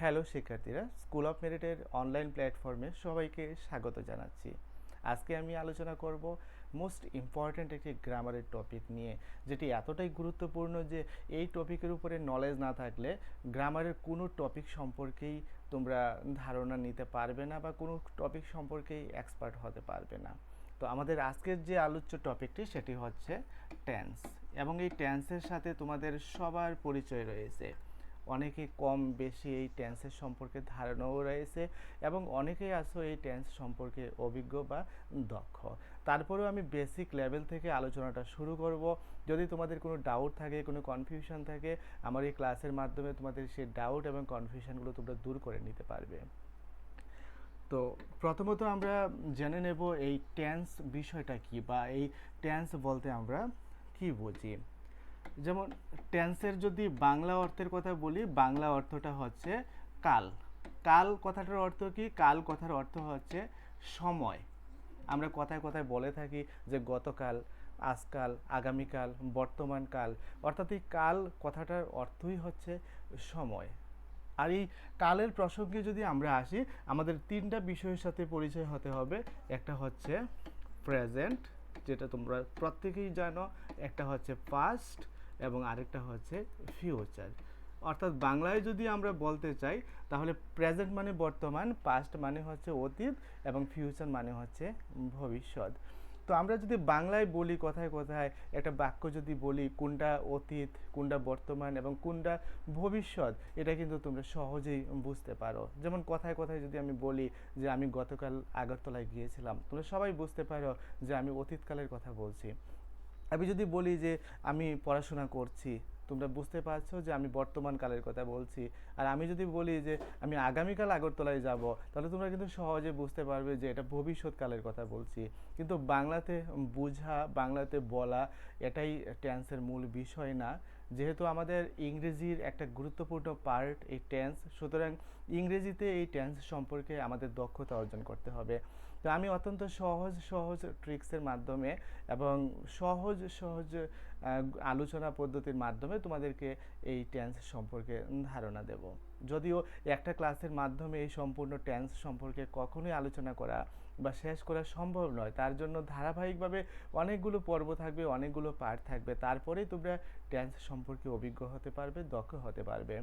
Hello শিক্ষার্থীরা school of মেরিটের online প্ল্যাটফর্মে সবাইকে স্বাগত জানাচ্ছি। আজকে আমি আলোচনা করব মোস্ট ইম্পর্ট্যান্ট একটি গ্রামারের টপিক নিয়ে, যেটি এতটাই গুরুত্বপূর্ণ যে এই টপিকের উপরে নলেজ না থাকলে গ্রামারের কোনো টপিক সম্পর্কেই তোমরা ধারণা নিতে পারবে না বা কোনো টপিক সম্পর্কেই এক্সপার্ট হতে পারবে না। তো আমাদের আজকের যে আলোচ্য টপিকটি সেটি হচ্ছে টেন্স এবং এই টেন্সের সাথে তোমাদের সবার পরিচয় রয়েছে। অনেকে কম বেশি এই টেন্সের সম্পর্কে ধারণাও রয়েছে এবং অনেকেই আছো এই টেন্স সম্পর্কে অভিজ্ঞ বা দক্ষ। তারপরেও আমি বেসিক লেভেল থেকে আলোচনাটা শুরু করব। যদি তোমাদের কোনো ডাউট থাকে, কোনো কনফিউশন থাকে, আমার এই ক্লাসের মাধ্যমে তোমাদের সেই ডাউট এবং কনফিউশনগুলো তোমরা দূর করে নিতে পারবে। তো প্রথমত আমরা জেনে নেব এই টেন্স বিষয়টা কি বা এই টেন্স বলতে আমরা কি বুঝি? যেমন টেন্সের যদি বাংলা অর্থের কথা বলি, বাংলা অর্থটা হচ্ছে কাল। কাল কথাটার অর্থ কি? কাল কথার অর্থ হচ্ছে সময়। আমরা কথায় কথায় বলে থাকি যে গতকাল, আজকাল, আগামীকাল, বর্তমান কাল। অর্থাৎ এই কাল কথাটার অর্থই হচ্ছে সময়। আর এই কালের প্রসঙ্গে যদি আমরা আসি, আমাদের তিনটা বিষয়ের সাথে পরিচয় হতে হবে। একটা হচ্ছে প্রেজেন্ট যেটা তোমরা প্রত্যেকেই জানো। একটা হচ্ছে পাস্ট এবং আরেকটা হচ্ছে ফিউচার অর্থাৎ বাংলায় যদি আমরা বলতে চাই, তাহলে প্রেজেন্ট মানে বর্তমান পাস্ট মানে হচ্ছে অতীত এবং ফিউচার মানে হচ্ছে ভবিষ্যৎ। তো আমরা যদি বাংলায় বলি কথায় কথায়, একটা বাক্য যদি বলি, কোনটা অতীত, কোনটা বর্তমান এবং কোনটা ভবিষ্যৎ, এটা কিন্তু তোমরা সহজেই বুঝতে পারো। যেমন কথায় কথায় যদি আমি বলি যে আমি গতকাল আগরতলায় গিয়েছিলাম, তোমরা সবাই বুঝতে পারো যে আমি অতীতকালের কথা বলছি। আমি যদি বলি যে আমি পড়াশোনা করছি, তোমরা বুঝতে পারছ যে আমি বর্তমান কালের কথা বলছি। আর আমি যদি বলি যে আমি আগামীকাল আগরতলায় যাব, তাহলে তোমরা কিন্তু সহজে বুঝতে পারবে যে এটা ভবিষ্যৎকালের কথা বলছি। কিন্তু বাংলাতে বোঝা, বাংলাতে বলা এটাই টেন্সের মূল বিষয় না। যেহেতু আমাদের ইংরেজির একটা গুরুত্বপূর্ণ পার্ট এই টেন্স সুতরাং ইংরেজিতে এই টেন্স সম্পর্কে আমাদের দক্ষতা অর্জন করতে হবে। তো আমি অত্যন্ত সহজ সহজ ট্রিক্সের মাধ্যমে এবং সহজ সহজ আলোচনা পদ্ধতির মাধ্যমে তোমাদেরকে এই টেন্স সম্পর্কে ধারণা দেব। যদিও একটা ক্লাসের মাধ্যমে এই সম্পূর্ণ টেন্স সম্পর্কে কখনোই আলোচনা করা বা শেষ করা সম্ভব নয়, তার জন্য ধারাবাহিকভাবে অনেকগুলো পর্ব থাকবে, অনেকগুলো পার্ট থাকবে, তারপরেই তোমরা টেন্স সম্পর্কে অভিজ্ঞ হতে পারবে, দক্ষ হতে পারবে।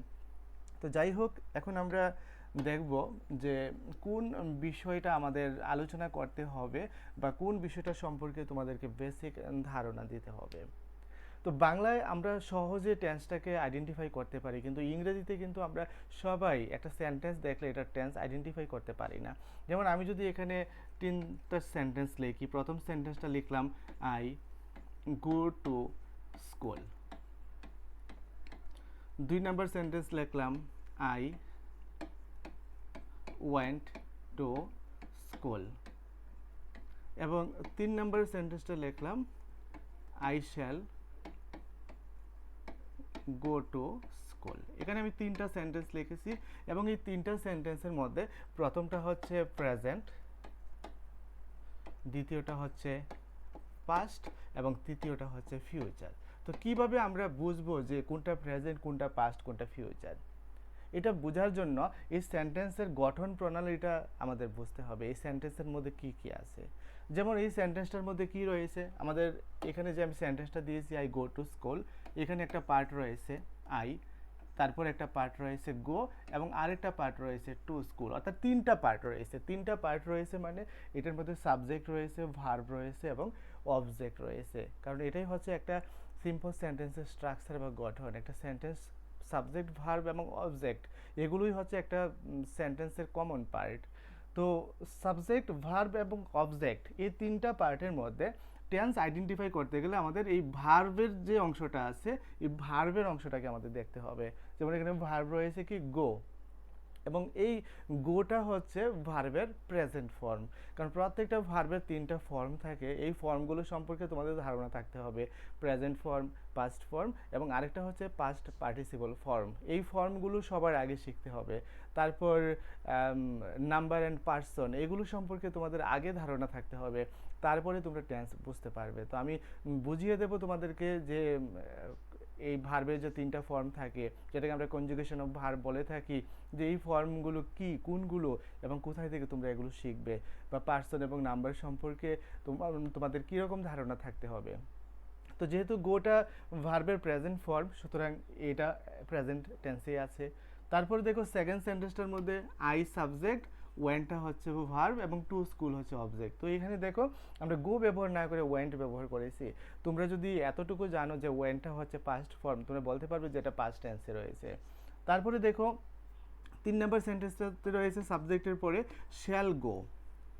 তো যাই হোক, এখন আমরা দেখব যে কোন বিষয়টা আমাদের আলোচনা করতে হবে বা কোন বিষয়টা সম্পর্কে তোমাদেরকে বেসিক ধারণা দিতে হবে। তো বাংলায় আমরা সহজে টেন্সটাকে আইডেন্টিফাই করতে পারি, কিন্তু ইংরেজিতে কিন্তু আমরা সবাই একটা সেন্টেন্স দেখলে এটা টেন্স আইডেন্টিফাই করতে পারি না। যেমন আমি যদি এখানে তিনটা সেন্টেন্স লিখি, প্রথম সেন্টেন্সটা লিখলাম আই গো টু স্কুল দুই নম্বর সেন্টেন্স লিখলাম আই ওয়েন্ট টু স্কুল এবং তিন নম্বর সেন্টেন্সটা লিখলাম I shall go to school এখানে আমি তিনটা সেন্টেন্স লিখেছি এবং এই তিনটা সেন্টেন্সের মধ্যে প্রথমটা হচ্ছে প্রেজেন্ট দ্বিতীয়টা হচ্ছে পাস্ট এবং তৃতীয়টা হচ্ছে ফিউচার তো কীভাবে আমরা বুঝব যে কোনটা প্রেজেন্ট কোনটা পাস্ট কোনটা ফিউচার এটা বোঝার জন্য এই সেন্টেন্সের গঠন প্রণালীটা আমাদের বুঝতে হবে, এই সেন্টেন্সের মধ্যে কি কি আছে। যেমন এই সেন্টেন্সটার মধ্যে কি রয়েছে? আমাদের এখানে যে আমি সেন্টেন্সটা দিয়েছি আই গো টু স্কুল এখানে একটা পার্ট রয়েছে আই তারপর একটা পার্ট রয়েছে গো এবং আরেকটা পার্ট রয়েছে টু স্কুল অর্থাৎ তিনটা পার্ট রয়েছে। তিনটা পার্ট রয়েছে মানে এটার মধ্যে সাবজেক্ট রয়েছে ভার্ব রয়েছে, এবং অবজেক্ট রয়েছে। কারণ এটাই হচ্ছে একটা সিম্পল সেন্টেন্সের স্ট্রাকচার বা গঠন, একটা সেন্টেন্স সাবজেক্ট ভার্ব এবং অবজেক্ট এগুলোই হচ্ছে একটা সেন্টেন্সের কমন পার্ট তো সাবজেক্ট ভার্ব এবং অবজেক্ট এই তিনটা পার্টের মধ্যে টেন্স আইডেন্টিফাই করতে গেলে আমাদের এই ভার্বের যে অংশটা আছে, এই ভার্বের অংশটাকে আমাদের দেখতে হবে। যেমন এখানে ভার্ব রয়েছে কি? গো এবং এই গোটা হচ্ছে ভার্বের প্রেজেন্ট ফর্ম কারণ প্রত্যেকটা ভার্বের তিনটা ফর্ম থাকে, এই ফর্মগুলো সম্পর্কে তোমাদের ধারণা থাকতে হবে। প্রেজেন্ট ফর্ম পাস্ট ফর্ম এবং আরেকটা হচ্ছে পাস্ট পার্টিসিপল ফর্ম এই ফর্মগুলো সবার আগে শিখতে হবে। তারপর নাম্বার অ্যান্ড পার্সন এগুলো সম্পর্কে তোমাদের আগে ধারণা থাকতে হবে। তারপরে তোমরা টেন্স বুঝতে পারবে। তো আমি বুঝিয়ে দেবো তোমাদেরকে যে এই ভার্বের যে তিনটা ফর্ম থাকে, যেটাকে আমরা কনজুগেশন অফ ভার্ব বলে থাকি, যে এই ফর্মগুলো কি, কোনগুলো, এবং কোথায় থেকে তোমরা এগুলো শিখবে, বা পার্সন এবং নাম্বার সম্পর্কে তোমার, তোমাদের কীরকম ধারণা থাকতে হবে। তো যেহেতু গোটা ভার্বের প্রেজেন্ট ফর্ম সুতরাং এটা প্রেজেন্ট টেন্সেই আছে। তারপরে দেখো সেকেন্ড সেন্টেন্সটার মধ্যে আই সাবজেক্ট ওয়েনটা হচ্ছে ভার্ব এবং টু স্কুল হচ্ছে অবজেক্ট তো এখানে দেখো, আমরা গো ব্যবহার না করে ওয়েন্ট ব্যবহার করেছি। তোমরা যদি এতটুকু জানো যে ওয়েনটা হচ্ছে পাস্ট ফর্ম তোমরা বলতে পারবে যে এটা পাস্ট টেন্সে রয়েছে। তারপরে দেখো, তিন নম্বর সেন্টেন্সটাতে রয়েছে সাবজেক্টের পরে শ্যাল গো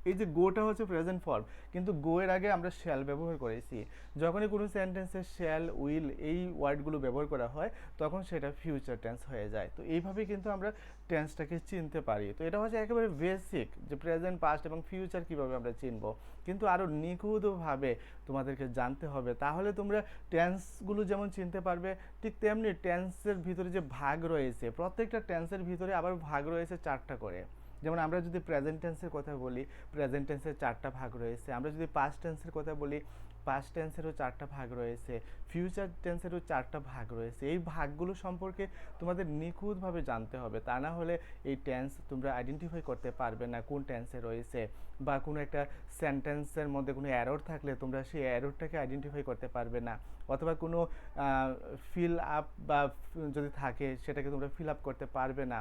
এই যে গোটা হচ্ছে প্রেজেন্ট ফর্ম কিন্তু গো এর আগে আমরা শ্যাল ব্যবহার করেছি। যখনই কোনো সেন্টেন্সে শ্যাল উইল এই ওয়ার্ডগুলো ব্যবহার করা হয়, তখন সেটা ফিউচার টেন্স হয়ে যায়। তো এইভাবেই কিন্তু আমরা টেন্সটাকে চিনতে পারি। তো এটা হচ্ছে একেবারে বেসিক যে প্রেজেন্ট পাস্ট এবং ফিউচার কীভাবে আমরা চিনব। কিন্তু আরও নিখুঁতভাবে তোমাদেরকে জানতে হবে। তাহলে তোমরা টেন্সগুলো যেমন চিনতে পারবে, ঠিক তেমনি টেন্সের ভিতরে যে ভাগ রয়েছে, প্রত্যেকটা টেন্সের ভিতরে আবার ভাগ রয়েছে চারটা করে। যেমন আমরা যদি প্রেজেন্ট টেন্সের কথা বলি প্রেজেন্ট টেন্সের চারটা ভাগ রয়েছে। আমরা যদি পাস্ট টেন্সের কথা বলি পাস্ট টেন্সেরও চারটা ভাগ রয়েছে ফিউচার টেন্সেরও চারটা ভাগ রয়েছে। এই ভাগগুলো সম্পর্কে তোমাদের নিখুঁতভাবে জানতে হবে। তা না হলে এই টেন্স তোমরা আইডেন্টিফাই করতে পারবে না কোন টেন্সে রয়েছে বা কোনো একটা সেন্টেন্সের মধ্যে কোনো অ্যারোর থাকলে তোমরা সেই অ্যারোরটাকে আইডেন্টিফাই করতে পারবে না। অথবা কোনো ফিল আপ বা যদি থাকে সেটাকে তোমরা ফিল আপ করতে পারবে না।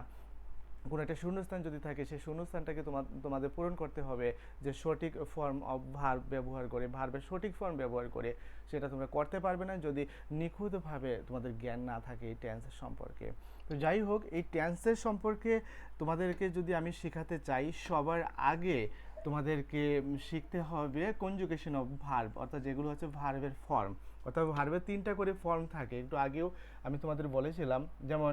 কোনো একটা শূন্যস্থান যদি থাকে, সেই শূন্যস্থানটাকে তোমার তোমাদের পূরণ করতে হবে যে সঠিক ফর্ম অফ ভার ব্যবহার করে ভার্বের সঠিক ফর্ম ব্যবহার করে সেটা তোমরা করতে পারবে না যদি নিখুঁতভাবে তোমাদের জ্ঞান না থাকে এই টেন্সের সম্পর্কে। তো যাই হোক, এই টেন্সের সম্পর্কে তোমাদেরকে যদি আমি শেখাতে চাই, সবার আগে তোমাদেরকে শিখতে হবে কনজুকেশন অফ ভার্ব অর্থাৎ যেগুলো হচ্ছে ভার্বের ফর্ম অর্থাৎ ভার্বের তিনটা করে ফর্ম থাকে। একটু আগেও আমি তোমাদের বলেছিলাম, যেমন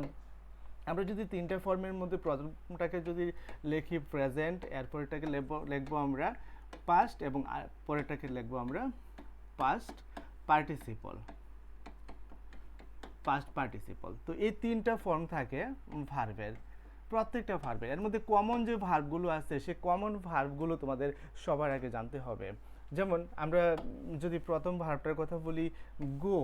আমরা যদি তিনটা ফর্মের মধ্যে প্রথমটাকে যদি লিখি প্রেজেন্ট এরপরটাকে লিখব লিখব আমরা পাস্ট এবং পরেরটাকে লিখব আমরা পাস্ট পার্টিসিপল পাস্ট পার্টিসিপল তো এই তিনটা ফর্ম থাকে ভার্বের প্রত্যেকটা ভার্বের এর মধ্যে কমন যে ভার্বগুলো আছে, সে কমন ভার্বগুলো তোমাদের সবার আগে জানতে হবে। যেমন আমরা যদি প্রথম ভার্বটার কথা বলি গো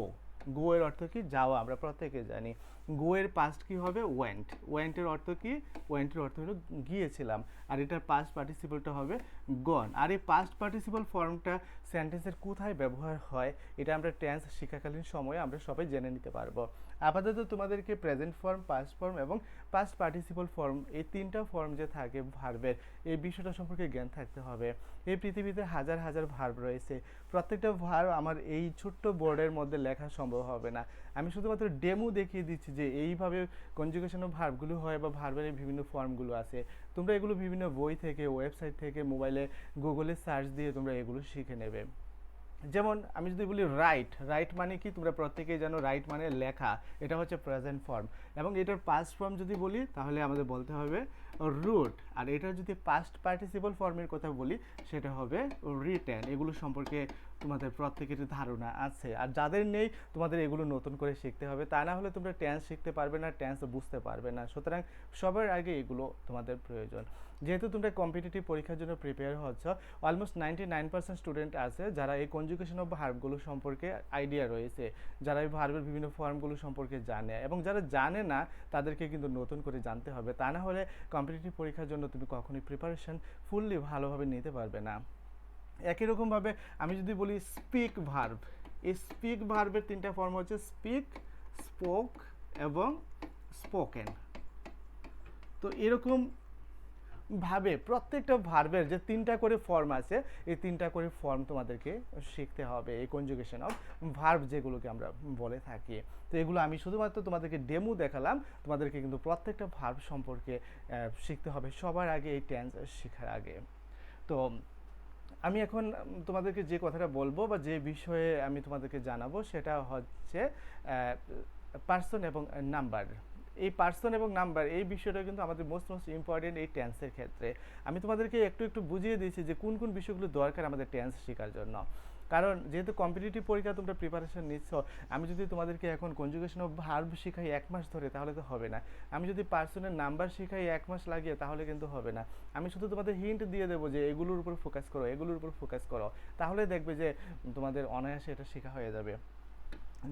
গো এর অর্থ কি? যাওয়া, আমরা প্রত্যেকে জানি। গো এর পাস্ট কি হবে? ওয়েন্ট ওয়েন্টের অর্থ কি? ওয়েন্টের অর্থ হলো গিয়েছিলাম। আর এটার পাস্ট পার্টিসিপলটা হবে গন আর এই পাস্ট পার্টিসিপল ফর্মটা সেন্টেন্সের কোথায় ব্যবহার হয়? এটা আমরা টেন্স শিক্ষাকালীন সময়ে আমরা সবাই জেনে নিতে পারব। আপাতত তোমাদেরকে প্রেজেন্ট ফর্ম পাস্ট ফর্ম এবং পাস্ট পার্টিসিপল ফর্ম এই তিনটা ফর্ম যে থাকে ভার্বের এই বিষয়টা সম্পর্কে জ্ঞান থাকতে হবে। এই পৃথিবীতে হাজার হাজার ভার্ব রয়েছে। প্রত্যেকটা ভার্ব আমার এই ছোট্ট বোর্ডের মধ্যে লেখা সম্ভব হবে না। আমি শুধুমাত্র ডেমো দেখিয়ে দিচ্ছি যে এইভাবে কনজুগেশন অফ ভার্বগুলো হয় বা ভার্বের বিভিন্ন ফর্মগুলো আছে। তোমরা এগুলো বিভিন্ন বই থেকে ওয়েবসাইট থেকে মোবাইলে গুগলে সার্চ দিয়ে তোমরা এগুলো শিখে নেবে। যেমন আমি যদি বলি রাইট রাইট মানে কি? তোমরা প্রত্যেকেই জানো রাইট মানে লেখা। এটা হচ্ছে প্রেজেন্ট ফর্ম এবং এটার পাস্ট ফর্ম যদি বলি, তাহলে আমাদের বলতে হবে রুট আর এটা যদি পাস্ট পার্টিসিপল ফর্মের কথা বলি, সেটা হবে রিটেন এগুলো সম্পর্কে তোমাদের প্রত্যেকের ধারণা আছে। আর যাদের নেই, তোমাদের এগুলো নতুন করে শিখতে হবে। তা না হলে তোমরা টেন্স শিখতে পারবে না টেন্স বুঝতে পারবে না। সুতরাং সবার আগে এগুলো তোমাদের প্রয়োজন। যেহেতু তোমরা কম্পিটিটিভ পরীক্ষার জন্য প্রিপেয়ার হচ্ছ almost ninety nine percent student আছে যারা এই কনজুকেশন অফ ভার্বগুলো সম্পর্কে আইডিয়া রয়েছে, যারা এই ভার্বের বিভিন্ন ফর্মগুলো সম্পর্কে জানে। এবং যারা জানে না, তাদেরকে কিন্তু নতুন করে জানতে হবে। তা না হলে কম্পিটিটিভ পরীক্ষার জন্য তুমি কখনোই প্রিপারেশন ফুললি ভালোভাবে নিতে পারবে না। একই রকমভাবে আমি যদি বলি স্পিক ভার্ব এই স্পিক ভার্বের তিনটা ফর্ম হচ্ছে স্পিক স্পোক এবং স্পোকেন তো এরকম ভাবে, প্রত্যেকটা ভার্বের যে তিনটা করে ফর্ম আছে, এই তিনটা করে ফর্ম তোমাদেরকে শিখতে হবে এই কনজুগেশন অফ ভার্ব যেগুলোকে আমরা বলে থাকি। তো এগুলো আমি শুধুমাত্র তোমাদেরকে ডেমো দেখালাম, তোমাদেরকে কিন্তু প্রত্যেকটা ভার্ব সম্পর্কে শিখতে হবে সবার আগে এই টেন্স শেখার আগে। তো আমি এখন তোমাদেরকে যে কথাটা বলব বা যে বিষয়ে আমি তোমাদেরকে জানাব সেটা হচ্ছে পার্সন এবং নাম্বার এই পার্সন এবং নাম্বার এই বিষয়টা কিন্তু আমাদের মোস্ট মোস্ট ইম্পর্টেন্ট এই টেন্সের ক্ষেত্রে। আমি তোমাদেরকে একটু একটু বুঝিয়ে দিয়েছি যে কোন কোন বিষয়গুলো দরকার আমাদের টেন্স শেখার জন্য। কারণ যেহেতু কম্পিটিটিভ পরীক্ষা তোমরা প্রিপারেশন নিচ্ছ, আমি যদি তোমাদেরকে এখন কনজুগেশন অফ ভার্ব শেখাই এক মাস ধরে, তাহলে তো হবে না। আমি যদি পার্সনের নাম্বার শেখাই এক মাস লাগিয়ে, তাহলে কিন্তু হবে না। আমি শুধু তোমাদের হিন্ট দিয়ে দেবো যে এগুলোর উপর ফোকাস করো, এগুলোর উপর ফোকাস করো। তাহলে দেখবে যে তোমাদের অনায়াসে এটা শেখা হয়ে যাবে।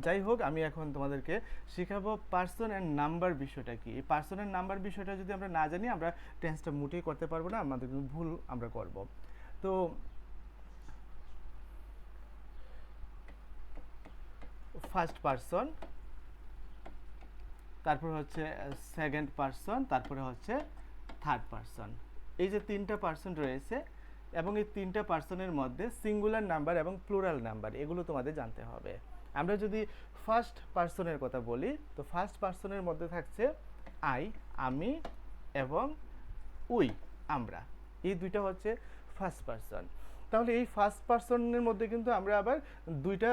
যাই হোক, আমি এখন তোমাদেরকে শেখাবো পার্সন অ্যান্ড নাম্বার বিষয়টা কি। এই পার্সন অ্যান্ড নাম্বার বিষয়টা যদি আমরা না জানি, আমরা টেন্সটা মোটেই করতে পারব না, আমাদের কিন্তু ভুল আমরা করব। তো ফার্স্ট পার্সন তারপর হচ্ছে সেকেন্ড পার্সন তারপরে হচ্ছে থার্ড পার্সন এই যে তিনটা পার্সন রয়েছে, এবং এই তিনটা পার্সনের মধ্যে সিঙ্গুলার নাম্বার এবং প্লুরাল নাম্বার এগুলো তোমাদের জানতে হবে। আমরা যদি ফার্স্ট পার্সনের কথা বলি, তো ফার্স্ট পার্সনের মধ্যে থাকছে আই আমি এবং উই আমরা। এই দুইটা হচ্ছে ফার্স্ট পার্সন তাহলে এই ফার্স্ট পার্সনের মধ্যে কিন্তু আমরা আবার দুইটা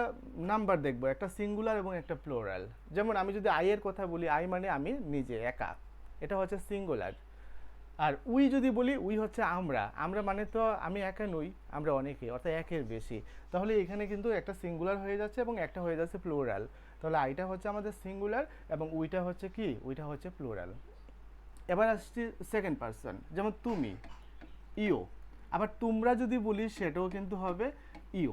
নাম্বার দেখব, একটা সিঙ্গুলার এবং একটা প্লোরাল যেমন আমি যদি আইয়ের কথা বলি আই মানে আমি নিজে, একা। এটা হচ্ছে সিঙ্গুলার আর উই যদি বলি, উই হচ্ছে আমরা। আমরা মানে তো আমি একা নই, আমরা অনেকে, অর্থাৎ একের বেশি। তাহলে এখানে কিন্তু একটা সিঙ্গুলার হয়ে যাচ্ছে এবং একটা হয়ে যাচ্ছে প্লোরাল তাহলে আইটা হচ্ছে আমাদের সিঙ্গুলার এবং উইটা হচ্ছে কি? উইটা হচ্ছে প্লোরাল এবার আসছি সেকেন্ড পার্সন যেমন তুমি, ইও। আবার তোমরা যদি বলি, সেটাও কিন্তু হবে ইউ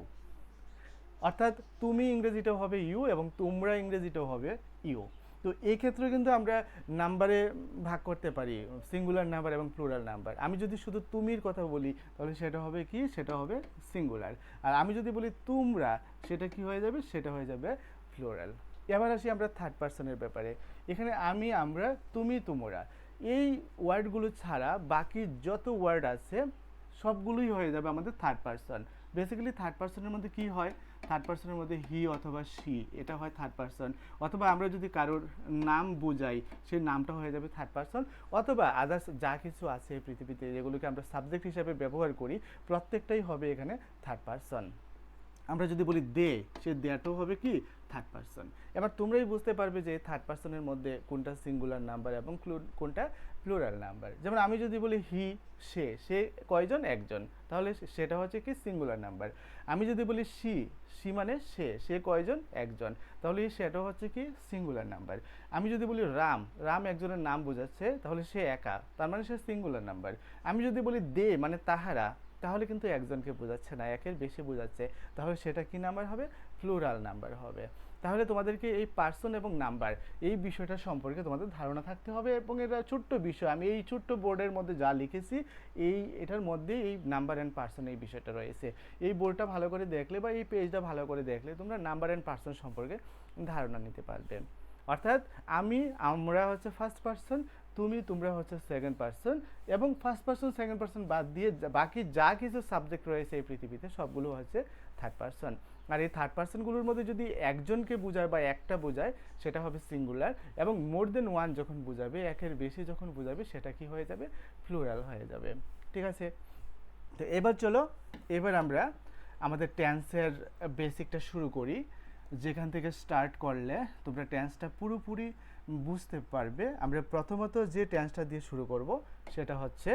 অর্থাৎ তুমি ইংরেজিটাও হবে ইউ এবং তোমরা ইংরেজিটাও হবে ইউ তো এই ক্ষেত্রে কিন্তু আমরা নাম্বারে ভাগ করতে পারি সিঙ্গুলার নাম্বার এবং প্লুরাল নাম্বার আমি যদি শুধু তুমির কথা বলি, তাহলে সেটা হবে কি? সেটা হবে সিঙ্গুলার আর আমি যদি বলি তোমরা, সেটা কি হয়ে যাবে? সেটা হয়ে যাবে প্লুরাল এবার আসি আমরা থার্ড পার্সনের ব্যাপারে। এখানে আমি, আমরা, তুমি, তোমরা। এই ওয়ার্ডগুলো ছাড়া বাকি যত ওয়ার্ড আছে, সবগুলোই হয়ে যাবে আমাদের থার্ড পার্সন বেসিক্যালি থার্ড পার্সনের মধ্যে কি হয়? থার্ড পার্সনের মধ্যে হি অথবা সি এটা হয় থার্ড পার্সন অথবা আমরা যদি কারোর নাম বোঝাই সেই নামটা হয়ে যাবে থার্ড পার্সন অথবা আদার্স যা কিছু আছে পৃথিবীতে যেগুলোকে আমরা সাবজেক্ট হিসাবে ব্যবহার করি, প্রত্যেকটাই হবে এখানে থার্ড পার্সন আমরা যদি বলি দে, সে দেয়াটাও হবে কি? থার্ড পার্সন এবার তোমরাই বুঝতে পারবে যে থার্ড পার্সনের মধ্যে কোনটা সিঙ্গুলার নাম্বার এবং কোনটা প্লুরাল নাম্বার যেমন আমি যদি বলি হি সে সে কয়জন? একজন। তাহলে সেটা হচ্ছে কি সিঙ্গুলার নাম্বার আমি যদি বলি সি সি মানে সে সে কয়জন? একজন। তাহলে সেটা হচ্ছে কি সিঙ্গুলার নাম্বার আমি যদি বলি রাম রাম একজনের নাম বোঝাচ্ছে, তাহলে সে একা। তার মানে সে সিঙ্গুলার নাম্বার আমি যদি বলি দে মানে তাহারা, তাহলে কিন্তু একজনকে বোঝাচ্ছে না, একের বেশি বোঝাচ্ছে। তাহলে সেটা কি নাম্বার হবে? প্লুরাল নাম্বার হবে। তাহলে তোমাদেরকে এই পার্সন এবং নাম্বার এই বিষয়টা সম্পর্কে তোমাদের ধারণা থাকতে হবে এবং এটা ছোট্ট বিষয়, আমি এই ছোট্ট বোর্ডের মধ্যে যা লিখেছি, এই, এটার মধ্যে এই নাম্বার অ্যান্ড পার্সন এই বিষয়টা রয়েছে। এই বোর্ডটা ভালো করে দেখলে বা এই পেজটা ভালো করে দেখলে তোমরা নাম্বার অ্যান্ড পার্সন সম্পর্কে ধারণা নিতে পারবে। অর্থাৎ আমি, আমরা হচ্ছে ফার্স্ট পার্সন তুমি, তোমরা হচ্ছে সেকেন্ড পার্সন এবং ফার্স্ট পার্সন সেকেন্ড পার্সন বাদ দিয়ে বাকি যা কিছু সাবজেক্ট রয়েছে এই পৃথিবীতে সবগুলো হচ্ছে থার্ড পার্সন আর এই থার্ড পার্সনগুলোর মধ্যে যদি একজনকে বোঝায় বা একটা বোঝায়, সেটা হবে সিঙ্গুলার এবং মোর দেন ওয়ান যখন বোঝাবে, একের বেশি যখন বোঝাবে, সেটা কি হয়ে যাবে? প্লুরাল হয়ে যাবে। ঠিক আছে? তো এবার চলো, এবার আমরা আমাদের টেন্সের বেসিকটা শুরু করি। যেখান থেকে স্টার্ট করলে তোমরা টেন্সটা পুরোপুরি বুঝতে পারবে, আমরা প্রথমত যে টেন্সটা দিয়ে শুরু করব, সেটা হচ্ছে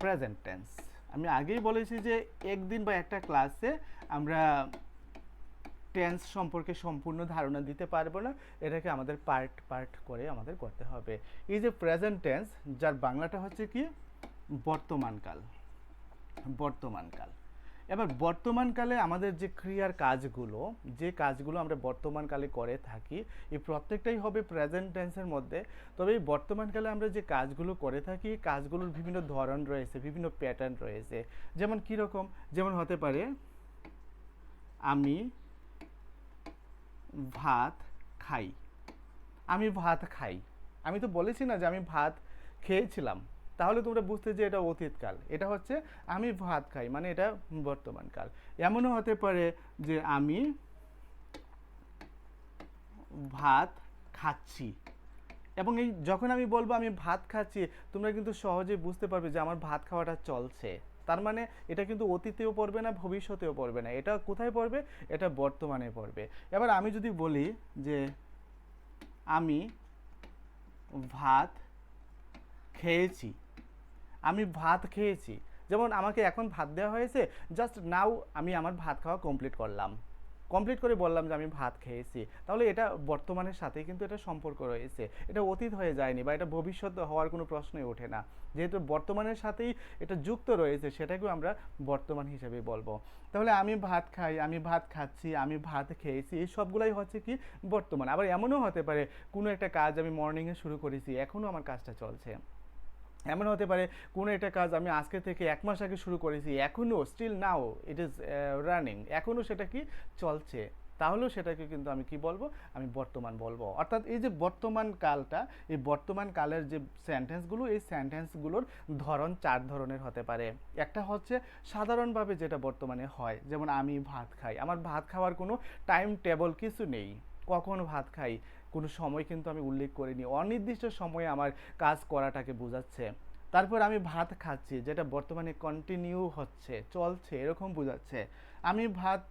প্রেজেন্ট টেন্স আমি আগেই বলেছি যে একদিন বা একটা ক্লাসে আমরা টেন্স সম্পর্কে সম্পূর্ণ ধারণা দিতে পারব না, এটাকে আমাদের পার্ট পার্ট করে আমাদের করতে হবে। এই যে প্রেজেন্ট টেন্স যার বাংলাটা হচ্ছে কি? বর্তমানকাল বর্তমানকাল এবার বর্তমানকালে আমাদের যে ক্রিয়ার কাজগুলো, যে কাজগুলো আমরা বর্তমানকালে করে থাকি, এই প্রত্যেকটাই হবে প্রেজেন্ট টেন্সের মধ্যে। তবে এই বর্তমানকালে আমরা যে কাজগুলো করে থাকি কাজগুলোর বিভিন্ন ধরন রয়েছে, বিভিন্ন প্যাটার্ন রয়েছে। যেমন কীরকম যেমন হতে পারে, আমি ভাত খাই। আমি ভাত খাই। আমি তো বলেছি না যে আমি ভাত খেয়েছিলাম। তাহলে তোমরা বুঝতে যে এটা অতীতকাল। এটা হচ্ছে আমি ভাত খাই মানে এটা বর্তমানকাল। এমনও হতে পারে যে আমি ভাত খাচ্ছি। এবং এই যখন আমি বলব আমি ভাত খাচ্ছি, তোমরা কিন্তু সহজেই বুঝতে পারবে যে আমার ভাত খাওয়াটা চলছে। তার মানে এটা কিন্তু অতীতেও পড়বে না, ভবিষ্যতেও পড়বে না। এটা কোথায় পড়বে? এটা বর্তমানে পড়বে। এবার আমি যদি বলি যে আমি ভাত খেয়েছি আমি ভাত খেয়েছি। যেমন আমাকে এখন ভাত দেওয়া হয়েছে জাস্ট নাও আমি আমার ভাত খাওয়া কমপ্লিট করলাম। কমপ্লিট করে বললাম যে আমি ভাত খেয়েছি। তাহলে এটা বর্তমানের সাথে কিন্তু এটা সম্পর্ক রয়েছে। এটা অতীত হয়ে যায়নি বা এটা ভবিষ্যৎ হওয়ার কোনো প্রশ্নই ওঠে না। যেহেতু বর্তমানের সাথেই এটা যুক্ত রয়েছে, সেটাকেও আমরা বর্তমান হিসেবে বলব। তাহলে আমি ভাত খাই, আমি ভাত খাচ্ছি, আমি ভাত খেয়েছি, এই সবগুলাই হচ্ছে কি বর্তমান। আবার এমনও হতে পারে, কোনো একটা কাজ আমি মর্নিংয়ে শুরু করেছি, এখনও আমার কাজটা চলছে। এমন হতে পারে, কোনো একটা কাজ আমি আজকে থেকে এক মাস আগে শুরু করেছি, এখনও still now it is running এখনও সেটা কি চলছে? তাহলেও সেটাকে কিন্তু আমি কি বলব? আমি বর্তমান বলব। অর্থাৎ এই যে বর্তমান কালটা, এই বর্তমান কালের যে সেন্টেন্সগুলো এই সেন্টেন্সগুলোর ধরন চার ধরনের হতে পারে। একটা হচ্ছে সাধারণভাবে যেটা বর্তমানে হয়, যেমন আমি ভাত খাই। আমার ভাত খাওয়ার কোনো টাইম টেবল কিছু নেই। কখন ভাত খাই? কোনো সময় কিন্তু আমি উল্লেখ করিনি। অনির্দিষ্ট সময়ে আমার কাজ করাটাকে বোঝাচ্ছে। তারপর আমি ভাত খাচ্ছি, যেটা বর্তমানে কন্টিনিউ হচ্ছে, চলছে, এরকম বোঝাচ্ছে। আমি ভাত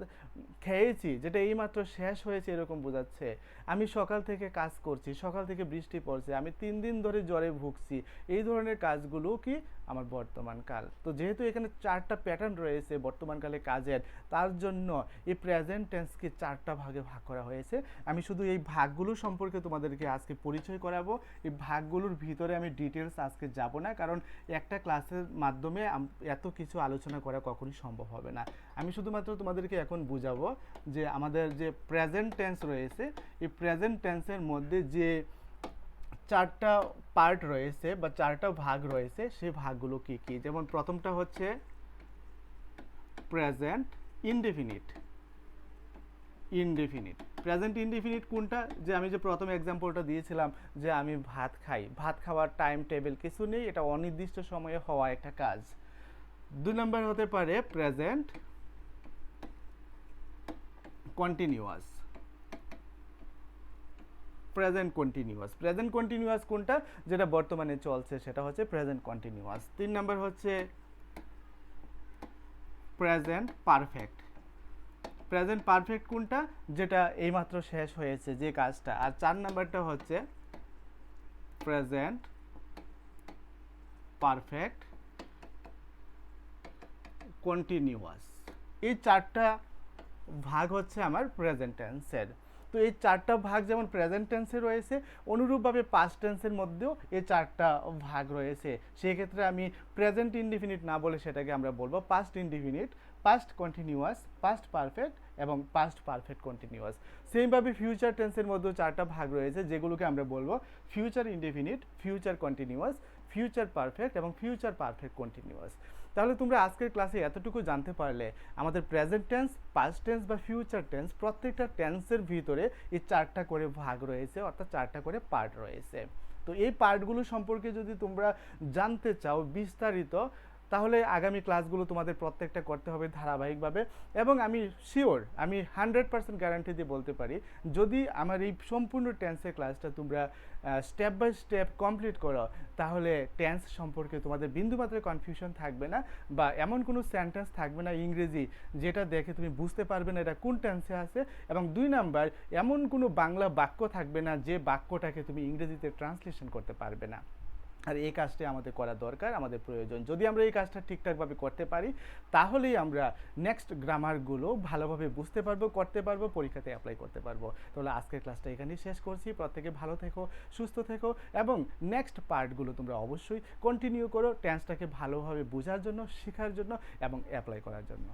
খেয়েছি, যেটা এইমাত্র শেষ হয়েছে এরকম বোঝাচ্ছে। আমি সকাল থেকে কাজ করছি, সকাল থেকে বৃষ্টি পড়ছে, আমি তিন দিন ধরে জ্বরে ভুগছি। এই ধরনের কাজগুলো কি আমার বর্তমান কাল। তো যেহেতু এখানে চারটা প্যাটার্ন রয়েছে বর্তমানকালে কাজের, তার জন্য এই প্রেজেন্ট টেন্সকে চারটা ভাগে ভাগ করা হয়েছে। আমি শুধু এই ভাগগুলো সম্পর্কে তোমাদেরকে আজকে পরিচয় করাবো। এই ভাগগুলোর ভিতরে আমি ডিটেলস আজকে যাব না, কারণ একটা ক্লাসের মাধ্যমে এত কিছু আলোচনা করা কখনোই সম্ভব হবে না। আমি শুধুমাত্র তোমাদেরকে এখন বুঝাবো যে আমাদের যে প্রেজেন্ট টেন্স রয়েছে, এই প্রেজেন্ট টেন্সের মধ্যে যে চারটা পার্ট রয়েছে বা চারটা ভাগ রয়েছে, সেই ভাগগুলো কি কি? যেমন প্রথমটা হচ্ছে present indefinite indefinite present indefinite কোনটা? যে আমি যে প্রথম এক্সাম্পলটা দিয়েছিলাম যে আমি ভাত খাই। ভাত খাওয়ার টাইম টেবিল কিছু নেই, এটা অনির্দিষ্ট সময়ে হওয়া একটা কাজ। দুই নম্বর হতে পারে present continuous present continuous present continuous কোনটা? যেটা বর্তমানে চলছে, সেটা হচ্ছে প্রেজেন্ট কন্টিনিউয়াস তিন নাম্বার হচ্ছে প্রেজেন্ট পারফেক্ট প্রেজেন্ট পারফেক্ট কোনটা? যেটা এইমাত্র শেষ হয়েছে যে কাজটা। আর চার নাম্বারটা হচ্ছে প্রেজেন্ট পারফেক্ট কন্টিনিউয়াস এই চারটা ভাগ হচ্ছে আমার প্রেজেন্ট টেন্সের তো এই চারটা ভাগ যেমন প্রেজেন্ট টেন্সে রয়েছে, অনুরূপভাবে পাস্ট টেন্সের মধ্যেও এই চারটা ভাগ রয়েছে। সেক্ষেত্রে আমি প্রেজেন্ট ইনডিফিনিট না বলে সেটাকে আমরা বলব past indefinite past continuous past perfect এবং পাস্ট পারফেক্ট কন্টিনিউয়াস সেমভাবে ফিউচার টেন্সের মধ্যেও চারটা ভাগ রয়েছে, যেগুলোকে আমরা বলব future indefinite future continuous future perfect এবং ফিউচার পারফেক্ট কন্টিনিউয়াস তাহলে তোমরা আজকের ক্লাসে এতটুকু জানতে পারলে আমাদের প্রেজেন্ট টেন্স পাস্ট টেন্স বা ফিউচার টেন্স প্রত্যেকটা টেন্সের ভিতরে এই চারটা করে ভাগ রয়েছে, অর্থাৎ চারটা করে পার্ট রয়েছে। তো এই পার্টগুলো সম্পর্কে যদি তোমরা জানতে চাও বিস্তারিত তাহলে আগামী ক্লাসগুলো তোমাদের প্রত্যেকটা করতে হবে ধারাবাহিকভাবে এবং আমি শিওর আমি হান্ড্রেড পার্সেন্ট গ্যারান্টি দিয়ে বলতে পারি, যদি আমার এই সম্পূর্ণ টেন্সের ক্লাসটা তোমরা স্টেপ বাই স্টেপ কমপ্লিট করো, তাহলে টেন্স সম্পর্কে তোমাদের বিন্দুমাত্র কনফিউশন থাকবে না বা এমন কোনো সেন্টেন্স থাকবে না ইংরেজি যেটা দেখে তুমি বুঝতে পারবে না এটা কোন টেন্সে আছে এবং দুই নাম্বার, এমন কোনো বাংলা বাক্য থাকবে না যে বাক্যটাকে তুমি ইংরেজিতে ট্রান্সলেশন করতে পারবে না। আর এই কাজটি আমাদের করা দরকার, আমাদের প্রয়োজন। যদি আমরা এই কাজটা ঠিকঠাকভাবে করতে পারি, তাহলেই আমরা নেক্সট গ্রামারগুলো ভালোভাবে বুঝতে পারব, করতে পারব, পরীক্ষাতে অ্যাপ্লাই করতে পারব। তাহলে আজকের ক্লাসটা এখানেই শেষ করছি। প্রত্যেকে ভালো থেকো, সুস্থ থেকো এবং নেক্সট পার্টগুলো তোমরা অবশ্যই কন্টিনিউ করো টেন্সটাকে ভালোভাবে বোঝার জন্য, শেখার জন্য এবং অ্যাপ্লাই করার জন্য।